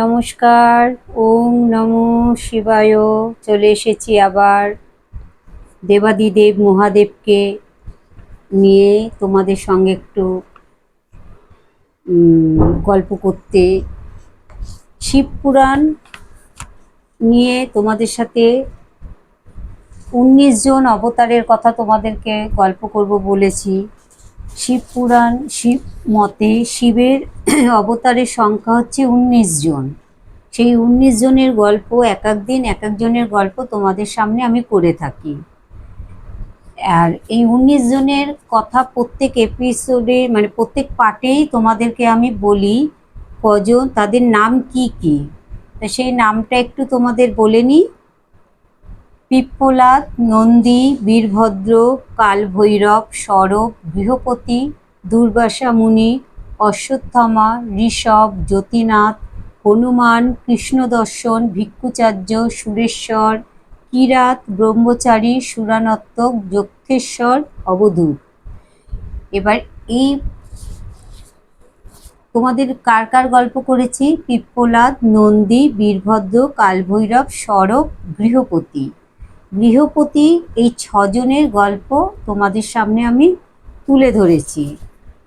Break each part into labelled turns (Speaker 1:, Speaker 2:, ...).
Speaker 1: নমস্কার, ওম নমো শিবায়। চলে এসেছি আবার দেবাদিদেব মহাদেবকে নিয়ে তোমাদের সঙ্গে একটু গল্প করতে। শিব পুরাণ নিয়ে তোমাদের সাথে উনিশ জন অবতারের কথা তোমাদেরকে গল্প করব বলেছি। শিব পুরাণ, শিব মতে শিবের অবতারের সংখ্যা হচ্ছে উনিশ জন। সেই উনিশ জনের গল্প এক এক দিন, এক একজনের গল্প তোমাদের সামনে আমি করে থাকি। আর এই উনিশ জনের কথা প্রত্যেক এপিসোডে মানে প্রত্যেক পার্টেই তোমাদেরকে আমি বলি কজন, তাদের নাম কি কি? তা সেই নামটা একটু তোমাদের বলে নিই। পিপ্পলাদ নন্দী, বীরভদ্র, কালভৈরব, সরব গৃহপতি দুর্বাসা মুনি অশ্বত্থামা, ঋষভ, জ্যোতিনাথ, হনুমান, কৃষ্ণদর্শন, ভিক্ষুচার্য, সুরেশ্বর, কিরাত, ব্রহ্মচারী, সুরানত্তক, যক্ষেশ্বর অবধূত এবার এই তোমাদের কার কার গল্প করেছি? পিপ্পলাদ নন্দী, বীরভদ্র, কালভৈরব, সরব গৃহপতি গৃহপতি এই ছজনের গল্প তোমাদের সামনে আমি তুলে ধরেছি।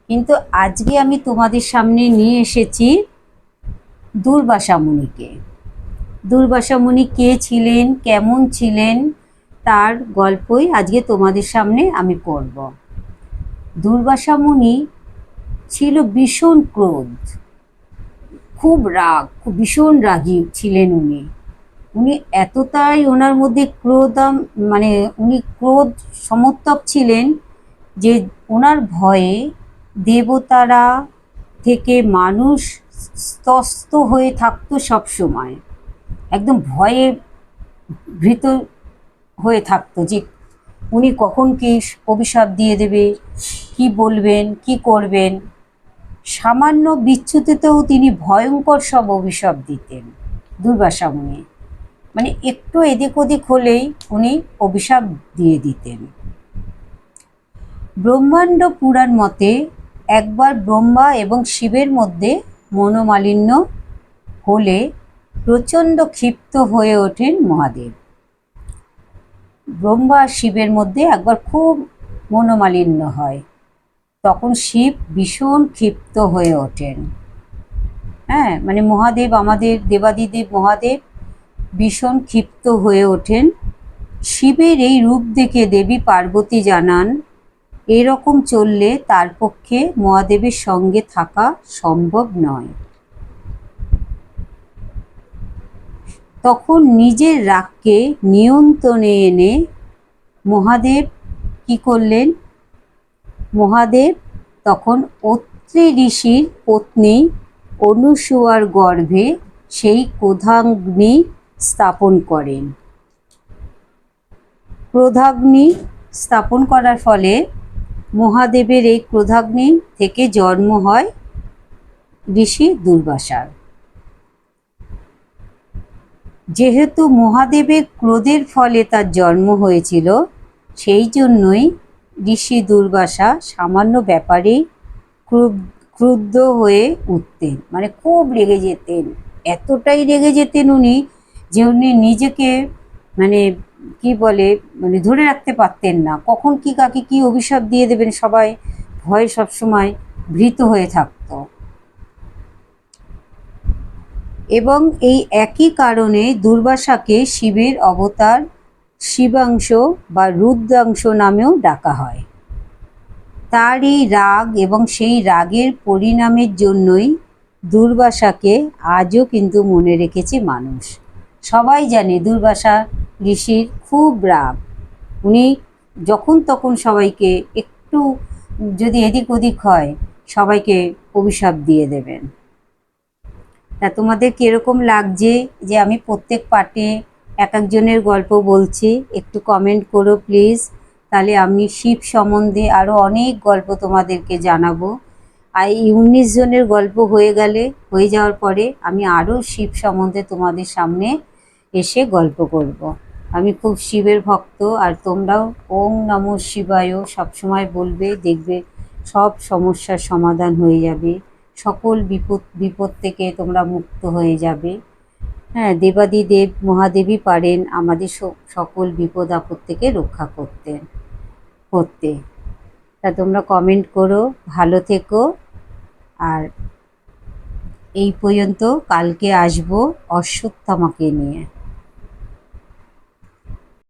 Speaker 1: কিন্তু আজকে আমি তোমাদের সামনে নিয়ে এসেছি দুর্বাসা মুনিকে দুর্বাসা মুনি কে ছিলেন, কেমন ছিলেন, তার গল্পই আজকে তোমাদের সামনে আমি করব দুর্বাসা মুনি ছিল ভীষণ ক্রোধ, খুব রাগ, খুব ভীষণ রাগী ছিলেন উনি। উনি এতটাই ওনার মধ্যে ক্রোধাম মানে উনি ক্রোধ সমর্থক ছিলেন যে ওনার ভয়ে দেবতারা থেকে মানুষ স্তস্ত হয়ে থাকতো সবসময় একদম ভয়ে ভীত হয়ে থাকতো যে উনি কখন কি অভিশাপ দিয়ে দেবে, কি বলবেন, কি করবেন। সামান্য বিচ্যুতিতেও তিনি ভয়ঙ্কর সব অভিশাপ দিতেন দুর্বাসা মুনি একটু এদিক ওদিক হলেই উনি অভিশাপ দিয়ে দিতেন। ব্রহ্মাণ্ড পুরাণ মতে একবার ব্রহ্মা এবং শিবের মধ্যে মনোমালিন্য হলে প্রচণ্ড ক্ষিপ্ত হয়ে ওঠেন মহাদেব। ব্রহ্মা শিবের মধ্যে একবার খুব মনোমালিন্য হয়। তখন শিব ভীষণ ক্ষিপ্ত হয়ে ওঠেন। হ্যাঁ মানে মহাদেব, আমাদের দেবাদিদেব মহাদেব ভীষণ ক্ষিপ্ত হয়ে ওঠেন। শিবের এই রূপ দেখে দেবী পার্বতী জানান, এরকম চললে তার পক্ষে মহাদেবের সঙ্গে থাকা সম্ভব নয়। তখন নিজের রাগকে নিয়ন্ত্রণে এনে মহাদেব কি করলেন? মহাদেব তখন অত্রি ঋষির পত্নী অনুসুয়ার গর্ভে সেই ক্রোধাগ্নি স্থাপন করেন। ক্রোধাগ্নি স্থাপন করার ফলে মহাদেবের এই ক্রোধাগ্নি থেকে জন্ম হয় ঋষি দুর্বাসার। যেহেতু মহাদেবের ক্রোধের ফলে তার জন্ম হয়েছিল, সেই জন্যই ঋষি দুর্বাসা সামান্য ব্যাপারে ক্রুদ্ধ হয়ে উঠতেন। মানে খুব রেগে যেতেন। এতটাই রেগে যেতেন উনি যে উনি নিজেকে মানে কি বলে মানে ধরে রাখতে পারতেন না। কখন কি কাকে কি অভিশাপ দিয়ে দেবেন সবাই ভয়ে সবসময় ভীত হয়ে থাকতো। এবং এই একই কারণে দুর্বাসাকে শিবের অবতার শিবাংশ বা রুদ্রাংশ নামেও ডাকা হয়। তার এই রাগ এবং সেই রাগের পরিণামের জন্যই দুর্বাসাকে আজও কিন্তু মনে রেখেছে মানুষ। সবাই জানে দুর্বাসা ঋষির খুব রাগ। উনি যখন তখন সবাইকে একটু যদি এদিক ওদিক হয়, সবাইকে অভিশাপ দিয়ে দেবেন। তা তোমাদের কীরকম লাগছে যে আমি প্রত্যেক পার্টে এক একজনের গল্প বলছি? একটু কমেন্ট করো প্লিজ তাহলে আমি শিব সম্বন্ধে আরও অনেক গল্প তোমাদেরকে জানাব। আর এই উনিশ জনের গল্প হয়ে গেলে, হয়ে যাওয়ার পরে আমি আরও শিব সম্বন্ধে তোমাদের সামনে এসে গল্প করব। আমি খুব শিবের ভক্ত আর তোমরাও ওম নমঃ শিবায় সবসময় বলবে, দেখবে সব সমস্যার সমাধান হয়ে যাবে। সকল বিপদ বিপদ থেকে তোমরা মুক্ত হয়ে যাবে। হ্যাঁ দেবাদিদেব মহাদেবী পারেন আমাদের সকল বিপদ আপদ থেকে রক্ষা করতে করতে। তা তোমরা কমেন্ট করো, ভালো থেকো। আর এই পর্যন্ত কালকে আসব অশ্বত্থামাকে নিয়ে।